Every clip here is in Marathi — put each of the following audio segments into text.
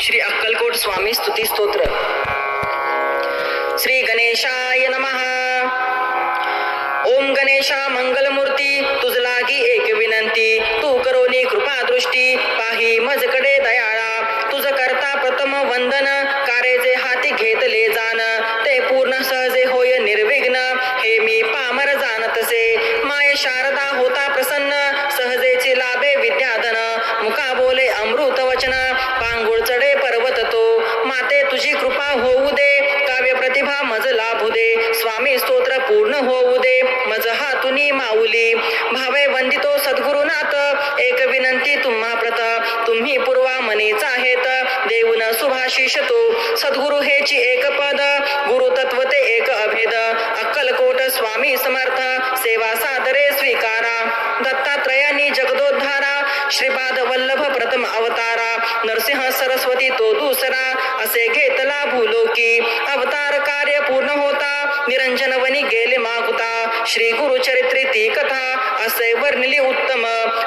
श्री अक्कलकोट स्वामी स्तुती स्तोत्र. श्री गणेशाय नमः. ओम गणेशा मंगलमूर्ती तुझ लागी एक विनंती. तू करोनी कृपा दृष्टी पाही मजकडे दयाळा. तुझ करता प्रथम वंदन कारे जे हाती घेतले जाण. ते पूर्ण सहजे होय निर्विघ्न हे मी पामर जाणतसे. माय शारदा होता प्रसन्न सादरे दत्तात्रयानी जगदोद्धारा श्रीपाद वल्लभ प्रथम अवतारा नरसिंह सरस्वती तो दुसरा असे घेतला भूलोकी अवतार कार्य पूर्ण होता निरंजन वनी गेले मागुता श्री गुरु चरित्री ती कथा असे वर्णिली उत्तम।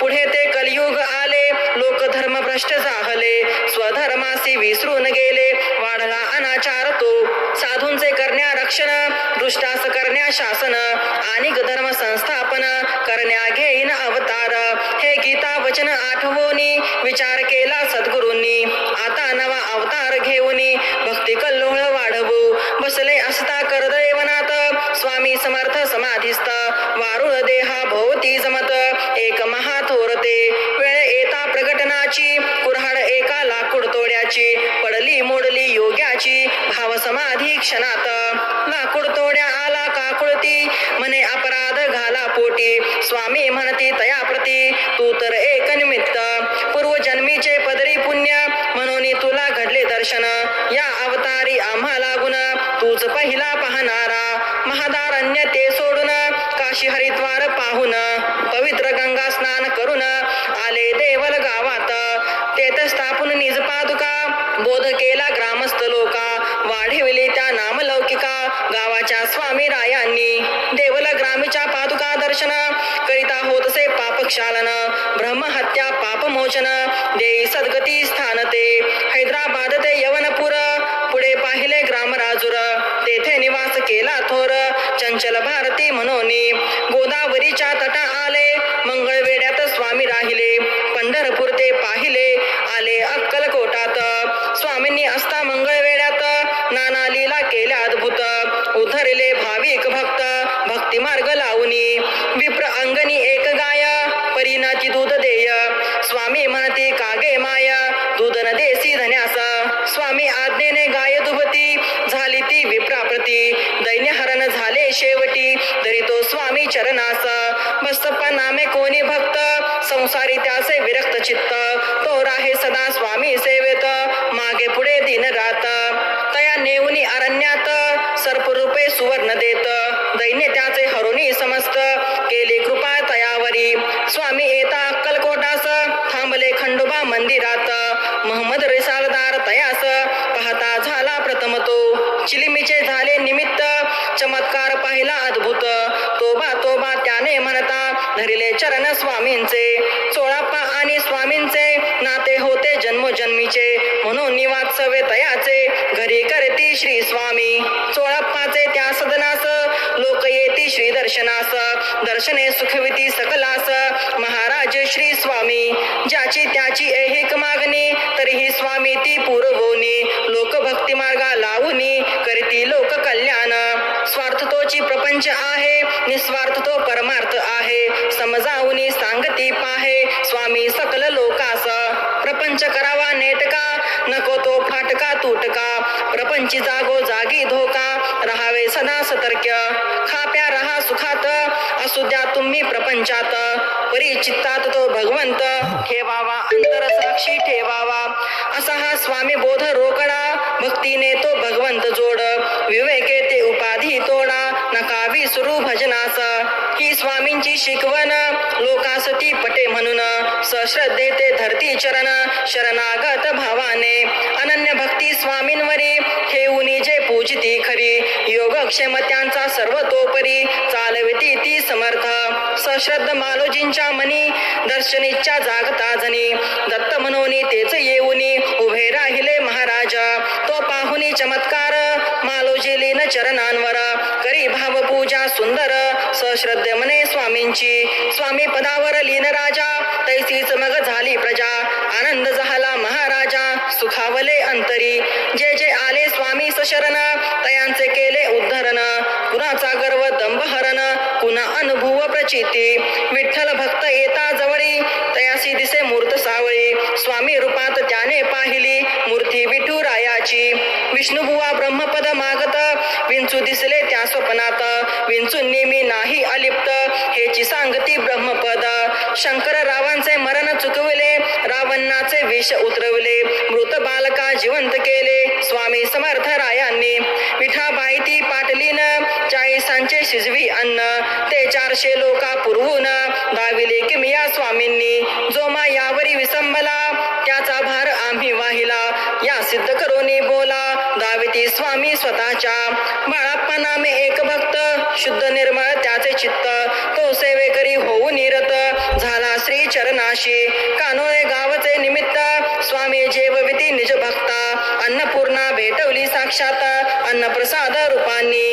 पुढे ते कलियुग आले लोक धर्म भ्रष्ट झाले। स्वधर्मासी विसरून गेले वाढला अनाचार तो। साधूंचे करण्या रक्षण दृष्टास करण्या शासन। स्थानिक धर्म संस्थापन करण्या घेईन अवतार. हे गीता वचन आठवणी विचार केला सद्गुरूंनी. आता नवा अवतार घेऊन भक्ती कल्लोळ वाढवू. बसले असता करदैवनात स्वामी समर्थ समाधिस्थ. वारुळ देहा भोवती जमत एक महाथोरते वेळ येता प्रकटनाची कुऱ्हाड एका लाकूड तोड्याची. पडली मोडली योग्याची भाव समाधी क्षणात. लाकूड तोड्या आला का होती म्हणे अपराध घाला पोटी। स्वामी म्हणते तया प्रती तू तर एक निमित्त। पूर्वजन्मीचे पदरी पुण्य म्हणून तुला घडले दर्शन। या अवतारी आम्हा लागून तूच पहिला पाहणारा। महादारण्य ते सोडून काशी हरिद्वार पाहून। पवित्र गंगा स्नान करून आले देवल गावात। तेथ स्थापून निज पादुका प्रक्षालन ब्रह्महत्या पापमोचन देई सद्गती स्थान ते हैदराबाद ते यवनपूर पुढे पाहिले ग्रामराजूर तेथे निवास केला थोर चंचल भारती म्हणून गोदावरीच्या तटा संसारी त्याचे विरक्त चित्त. तो राहे सदा स्वामी सेवेत. मागे पुढे दिन रात. तया नेऊनी अरण्यात. सर्परूपे सुवर्ण देत. दैन्य त्याचे हरुणी समस्त. केली कृपा तयावरी. स्वामी येता अक्कलकोटास. थांबले खंडोबा मंदिरात. महम्मद रिसालदार तयास. पाहता झाला प्रथम तो. चिलिमीचे झाले निमित्त. चमत्कार पाहिला अद्भुत. तोबा तोबा त्याने म्हणता धरिले चरण स्वामींचे. दर्शनास दर्शने सुखविती सकलास. महाराज श्री स्वामी ज्याची त्याची ऐहिक मागणी तरीही स्वामी ती पुरवोनी. लोक भक्ती मार्गा लावूनी करती लोक कल्याण स्वार्थ तोची प्रपंच आहे निस्वार्थ तो परमार्थ आहे. समजावूनी सांगती पाहे स्वामी सकल लोकास. प्रपंच करावा नेटका नको तो फाटका तुटका. प्रपंची जागो जागी धोका राहावे सदा सतर्क खाप्या असू द्या तुम्ही प्रपंचात परिचित्तात तो भगवंत. ठेवावा अंतर साक्षी ठेवावा. असा हा स्वामी बोध रोकडा भक्तीने तो भगवंत जोड. विवेके ते उपाधी तोडा नका विसरू भजनास. ही स्वामींची शिकवण लोकासती पटे म्हणून. सश्रद्धे ते धरती चरण शरणागत भावाने. अनन्य भक्ती स्वामींवरी ठेवूनी जे पूजिती खरी. योगक्षेम त्यांचा सर्वतोपरी चालविती ती समर्थ। सश्रद्ध मालोजींच्या मनी दर्शनीच्या जागता जनी दत्त मनोनी तेच येऊनी उभे राहिले महाराजा। तो पाहुनी चमत्कार मालोजिलीन चरणांवर। करी भाव पूजा सुंदर सश्रद्ध मने स्वामींची। स्वामी पदावर लीन राजा तैसीच मग झाली प्रजा. आनंद झाला महाराजा. सुखावले अंतरी. जे जे आले स्वामी सशरण तयांचे केले उद्धरण. कुणाचा गर्व दंभहरण कुणा अनुभव प्रचिती. विठ्ठल भक्त येता जवळी तयासी दिसे मूर्त सावळी. स्वामी रूपात त्याने पाहिली मूर्ती विठुरायाची. विष्णुबुवा ब्रह्मपद मागत विंचू दिसले त्या स्वप्नात. विंचू नेहमी नाही अलिप्त. हेची सांगती ब्रह्मपद. शंकर रावांचे मरण चुकविले. रावणाचे विष उतरवले. मृत बालका जिवंत केले. स्वामी समर्थ रायांनी. विठाबाई ती पाटलीन. चाळीसांचे शिजवी अन्न. ते चारशे लोका पुरवून. दाविले किमिया स्वामींनी. जोमा यावरी विसंबला. या सिद्ध करोनी बोला. दाविती स्वामी स्वतःच्या बाळाप्पा नामे एक भक्त. शुद्ध निर्मळ त्याचे चित्त. तो सेवेकरी होऊ निरत. झाला श्री चरणाशी. कानोळे गावचे निमित्त. स्वामी जेवविती निज भक्ता. अन्नपूर्णा भेटवली साक्षात. अन्नप्रसाद रूपांनी.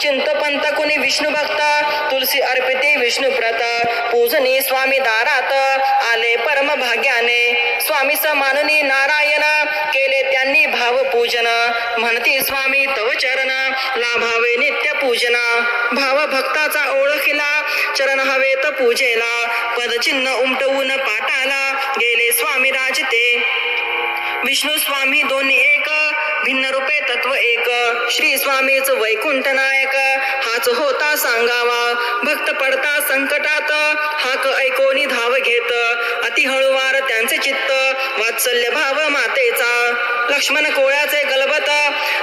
चिंतपंत कुणी विष्णू भक्ता? तुलसी अर्पिते विष्णुप्रत पूजनी स्वामी दारात. आले परम भाग्याने. स्वामी समाननी नारायण. केले त्यांनी भाव पूजन. म्हणती स्वामी तव चरण. लाभावे नित्य पूजना. भाव भक्ताचा ओळखिला. चरण हवे त पूजेला पदचिन्ह उमटवून पाटाला. गेले स्वामी राजते. विष्णू स्वामी दोन्ही श्री स्वामीच वैकुंठ नायक. हाच होता सांगावा. भक्त पडता संकटात. हाक ऐकोनी धाव घेत. अति हळुवार त्यांचे चित्त. वात्सल्य भाव मातेचा. लक्ष्मण कोळ्याचे गलबत.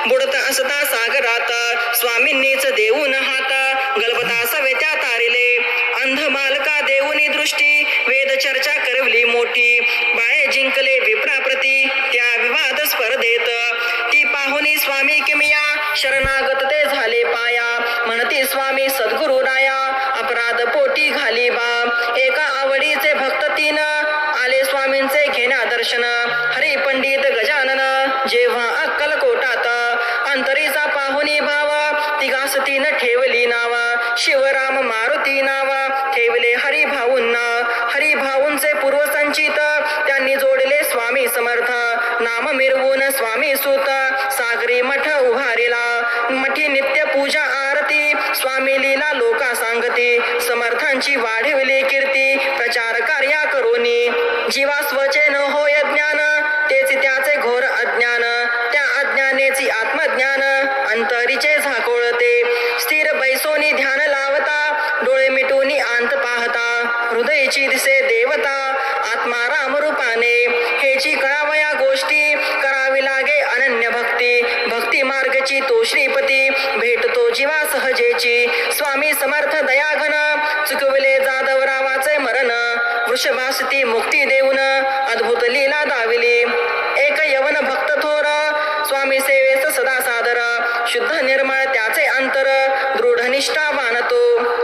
बुडत असता सागरात. स्वामींनीच देऊन हात. गलबता सवेत्या तारिले. अंध मालका देऊनी दृष्टी. वेद चर्चा करवली मोठी. बाळे दृढनिष्ठा मानतो.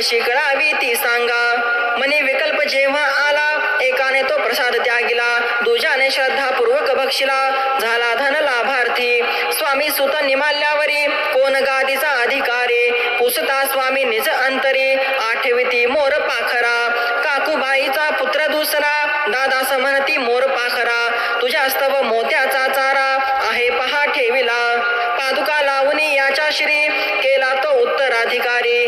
कशी कळावी ती सांगा. मनी विकल्प जेव्हा आला एकाने तो प्रसाद त्यागिला. दुजाने श्रद्धापूर्वक भक्षिला झाला धन लाभार्थी. स्वामी सुत निमाल्यावरी कोण गादीचा अधिकारी? पुसता स्वामी निज अंतरी. आठविती मोर पाखरा. काकूबाईचा पुत्र दुसरा. दादा समनती मोर पाखरा. तुझ्या स्तव मोत्याचा चारा आहे पहा ठेविला. पादुका लावणी याच्या श्री. केला तो उत्तराधिकारी.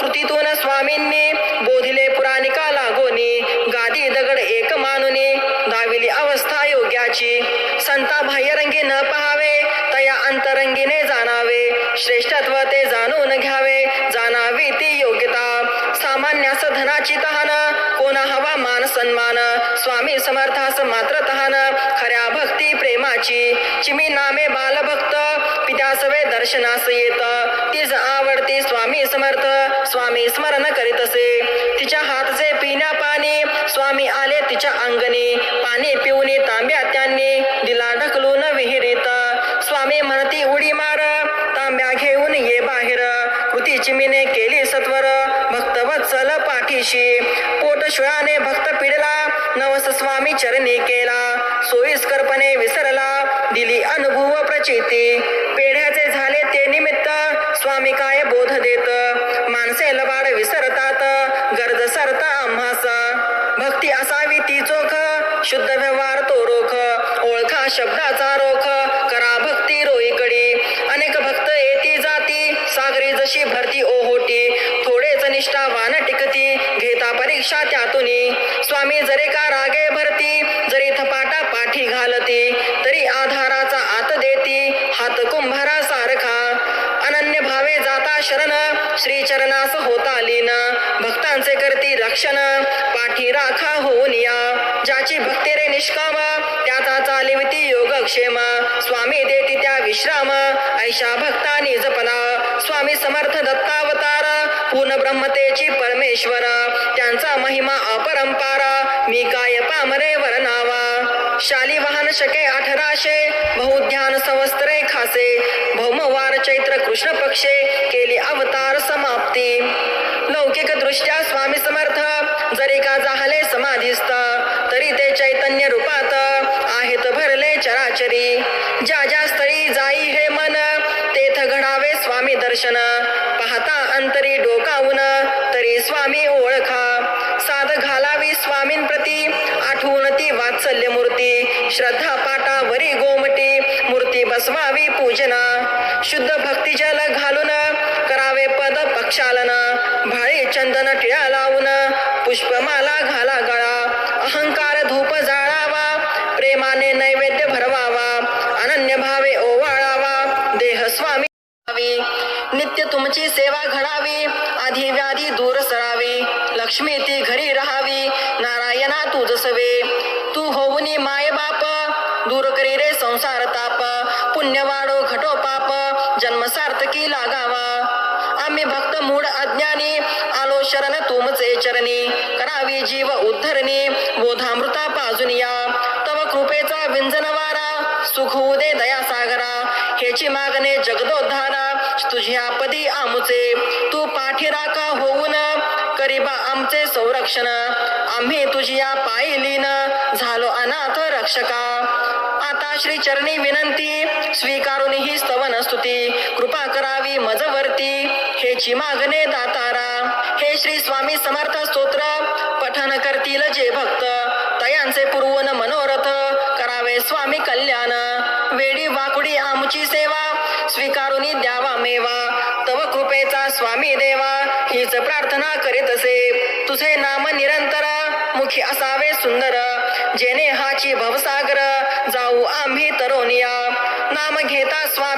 कृतीतून स्वामींनी बोधिले पुराणिका लागोनी गादी दगड एक मानुनी दाविली अवस्था योग्याची. संता बाह्यरंगी न पहावे तया अंतरंगीने जाणावे. श्रेष्ठत्व ते जाणून घ्यावे जाणावी ती योग्यता. सामान्यास धनाची तहान कोणा हवा मान सन्मान. स्वामी समर्थास मात्र तहान खऱ्या भक्ती प्रेमाची. चिमी नामे बालभक्त पित्यासवे दर्शनास येत. तीच आवडती स्वामी समर्थ स्वामी स्मरण करीत असे तिच्या हातचे पिण्या पाणी स्वामी आले तिच्या अंगणी. पाणी पिऊन तांब्या त्यांनी दिला ढकलून विहिरीत. स्वामी म्हणती उडी मार तांब्या घेऊन ये बाहेर. कृती चिमीने केली सत्वर भक्त वत्सल पाठीशी. पोट शुळाने भक्त पिडला नवस स्वामी चरणी केला. सोयीस्करपणे विसरला. दिली अनुभव प्रचिती. पेढ्याचे झाले ते निमित्त स्वामी काय बोध देत? माणसे लबाड विसरतात. गर्द सरता आम्हास. भक्ती असावी ती चोख. शुद्ध व्यवहार तो रोख. ओळखा शब्दाचा रोख. होता लीना. भक्तांचे करती रक्षण. पाठी राखा होऊन या. ज्याची भक्ती रे निष्काम त्याचा चालिवती योगक्षेम. स्वामी देती त्या विश्राम. ऐशा भक्तानी जपना. स्वामी समर्थ दत्तावतार. पूर्ण ब्रह्मतेची परमेश्वर. त्यांचा महिमा अपरंपारा. मी काय पामरे वरनावा शाली वाहन शके अठराशे बहुध्यान संवस्त्रे खासे भौमवार चैत्र कृष्ण पक्षे केली अवतार समाप्ती. लौकिक दृष्ट्या स्वामी समर्थ जरी का जाहले समाधीस्त तरी ते चैतन्य रूपात आहेत भरले चराचरी. ज्या ज्या स्थळी जाई हे मन तेथ घडावे स्वामी दर्शन. श्रद्धा पाटा वरी गोमटी मूर्ती बसवावी पूजना. शुद्ध भक्ती जल घालून करावे पद पक्षालन. भाळी चंदन टिळा लावून पुष्पमाला घाला गळा. अहंकार धूप जाळावा प्रेमाने नैवेद्य भरवावा. अनन्य भावे ओवाळावा. देह स्वामी नित्य तुमची सेवा घडावी आधी व्याधी दूर सरावी लक्ष्मी ती घरी राहावी नारायणा तू जसवे. तू होऊनी माय बाप दूर करी रे संसार ताप पुण्य वाढो घटो पाप जन्म सार्थकी लागावा. मूढ अज्ञानी आलो शरण तुमचे चरणी. करावी जीव उद्धरणी बोधामृता पाजुनिया तव कृपेचा विंजनवारा सुख उदे दया सागरा. हेची मागणे जगदोद्धारा तुझ्या पदी आमुचे. तू पाठीराखा होऊन करीबा आमचे संरक्षण. आम्ही तुझ्या पायी लीन झालो अनाथ रक्षका. आता श्री चरणी विनंती स्वीकारून ही स्तवन स्तुती. कृपा करावी मजवरती देवीची मागणे दातारा. हे श्री स्वामी समर्थ स्तोत्र पठन करतील जे भक्त. तयांचे पूर्वन मनोरथ करावे स्वामी कल्याण. वेडी वाकुडी आमची सेवा स्वीकारून द्यावा मेवा. तव कृपेचा स्वामी देवा हीच प्रार्थना करीत असे. तुझे नाम निरंतर मुखी असावे सुंदर. जेने हाची भवसागर जाऊ आम्ही तरोनिया. नाम घेता स्वामी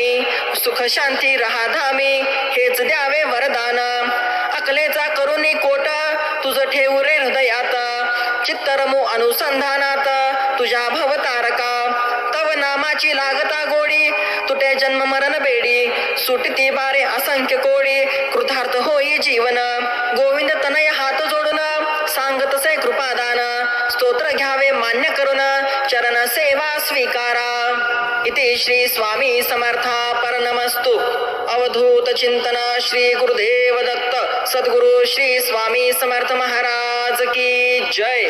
पडावे बाकमी सुख शांती रहा धामी हेच द्यावे वरदान. अकलेचा करुणी कोट तुझं ठेवू रे हृदयात. चित्तरमो अनुसंधानात तुझ्या भवतारका तव नामाची लागता गोडी तुटे जन्म मरण बेडी. सुटती बारे असंख्य कोडी कृतार्थ होई जीवन. गोविंद तनय हात जोडून सांगतसे कृपादान. स्तोत्र घ्यावे मान्य करून चरण सेवा स्वीकारा. इति श्री स्वामी समर्था परनमस्तु। अवधूत चिंतन श्री गुरुदेव दत्त। सद्गुरु श्री स्वामी समर्थ महाराज की जय।